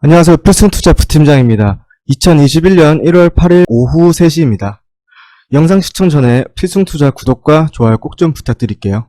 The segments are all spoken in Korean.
안녕하세요. 필승투자 부팀장입니다. 2021년 1월 8일 오후 3시입니다. 영상 시청 전에 필승투자 구독과 좋아요 꼭 좀 부탁드릴게요.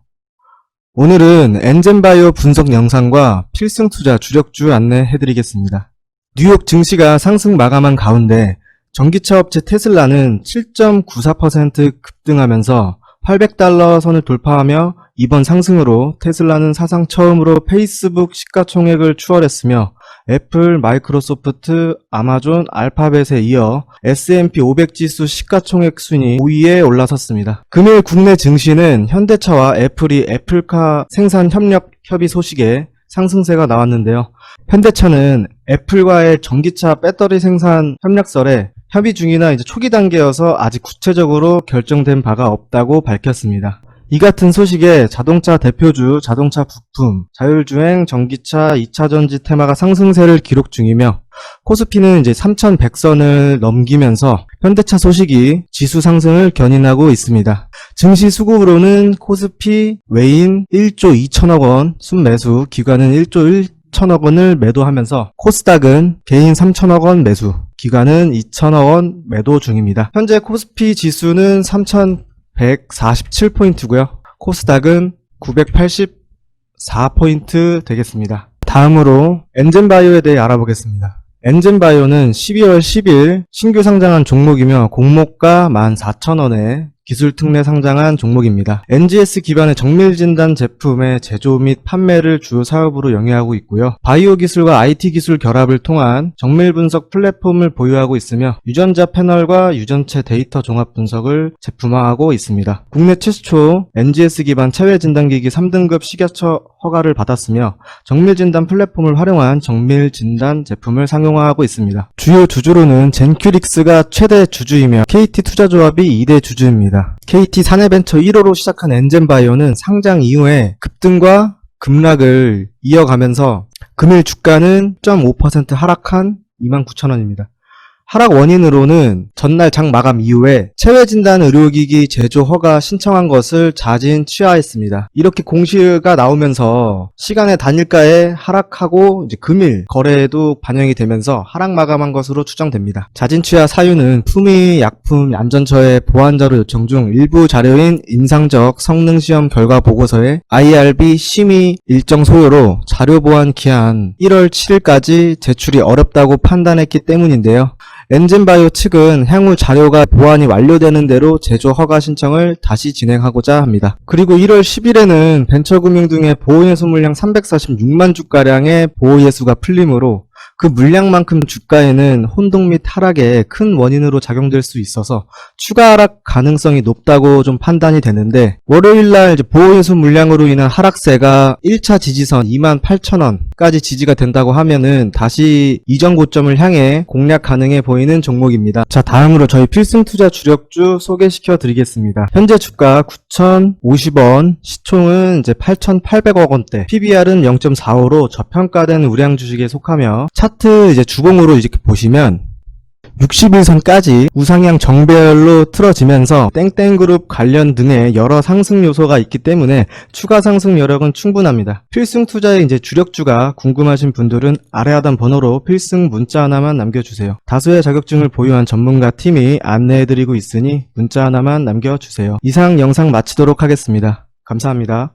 오늘은 엔젠바이오 분석 영상과 필승투자 주력주 안내해드리겠습니다. 뉴욕 증시가 상승 마감한 가운데 전기차 업체 테슬라는 7.94% 급등하면서 800달러 선을 돌파하며 이번 상승으로 테슬라는 사상 처음으로 페이스북 시가총액을 추월했으며 애플, 마이크로소프트, 아마존, 알파벳에 이어 S&P 500 지수 시가총액 순위 5위에 올라섰습니다. 금일 국내 증시는 현대차와 애플이 애플카 생산 협력 협의 소식에 상승세가 나왔는데요. 현대차는 애플과의 전기차 배터리 생산 협력설에 협의 중이나 이제 초기 단계여서 아직 구체적으로 결정된 바가 없다고 밝혔습니다. 이 같은 소식에 자동차 대표주, 자동차 부품, 자율주행, 전기차, 2차전지 테마가 상승세를 기록 중이며 코스피는 이제 3,100선을 넘기면서 현대차 소식이 지수 상승을 견인하고 있습니다. 증시 수급으로는 코스피 외인 1조 2천억 원 순매수, 기관은 1조 1 천억 원을 매도하면서 코스닥은 개인 3천억 원 매수, 기관은 2천억 원 매도 중입니다. 현재 코스피 지수는 3,147포인트고요. 코스닥은 984포인트 되겠습니다. 다음으로 엔젠바이오에 대해 알아보겠습니다. 엔젠바이오는 12월 10일 신규 상장한 종목이며 공모가 14,000원에 기술 특례 상장한 종목입니다. NGS 기반의 정밀 진단 제품의 제조 및 판매를 주요 사업으로 영위하고 있고요. 바이오 기술과 IT 기술 결합을 통한 정밀 분석 플랫폼을 보유하고 있으며 유전자 패널과 유전체 데이터 종합 분석을 제품화하고 있습니다. 국내 최초 NGS 기반 체외 진단기기 3등급 식약처 허가를 받았으며 정밀 진단 플랫폼을 활용한 정밀 진단 제품을 상용화하고 있습니다. 주요 주주로는 젠큐릭스가 최대 주주이며 KT 투자조합이 2대 주주입니다. KT 사내벤처 1호로 시작한 엔젠바이오는 상장 이후에 급등과 급락을 이어가면서 금일 주가는 0.5% 하락한 29,000원입니다. 하락 원인으로는 전날 장 마감 이후에 체외 진단 의료기기 제조 허가 신청한 것을 자진 취하했습니다. 이렇게 공시가 나오면서 시간의 단일가에 하락하고 이제 금일 거래에도 반영이 되면서 하락 마감한 것으로 추정됩니다. 자진 취하 사유는 품위 약품 안전처의 보완 자료 요청 중 일부 자료인 인상적 성능 시험 결과 보고서에 IRB 심의 일정 소요로 자료 보완 기한 1월 7일까지 제출이 어렵다고 판단했기 때문인데요. 엔진바이오 측은 향후 자료가 보완이 완료되는 대로 제조 허가 신청을 다시 진행하고자 합니다. 그리고 1월 10일에는 벤처금융 등의 보호예수 물량 346만 주가량의 보호예수가 풀리므로 그 물량만큼 주가에는 혼동 및 하락의 큰 원인으로 작용될 수 있어서 추가 하락 가능성이 높다고 좀 판단이 되는데 월요일날 이제 보호예수 물량으로 인한 하락세가 1차 지지선 28,000원까지 지지가 된다고 하면은 다시 이전 고점을 향해 공략 가능해 보이는 종목입니다. 자 다음으로 저희 필승 투자 주력주 소개시켜 드리겠습니다. 현재 주가 9,050원, 시총은 이제 8,800억 원대, PBR은 0.45로 저평가된 우량 주식에 속하며 차트 이제 주봉으로 이렇게 보시면 60일선까지 우상향 정배열로 틀어지면서 땡땡그룹 관련 등의 여러 상승 요소가 있기 때문에 추가 상승 여력은 충분합니다. 필승 투자의 이제 주력주가 궁금하신 분들은 아래 하단 번호로 필승 문자 하나만 남겨주세요. 다수의 자격증을 보유한 전문가 팀이 안내해드리고 있으니 문자 하나만 남겨주세요. 이상 영상 마치도록 하겠습니다. 감사합니다.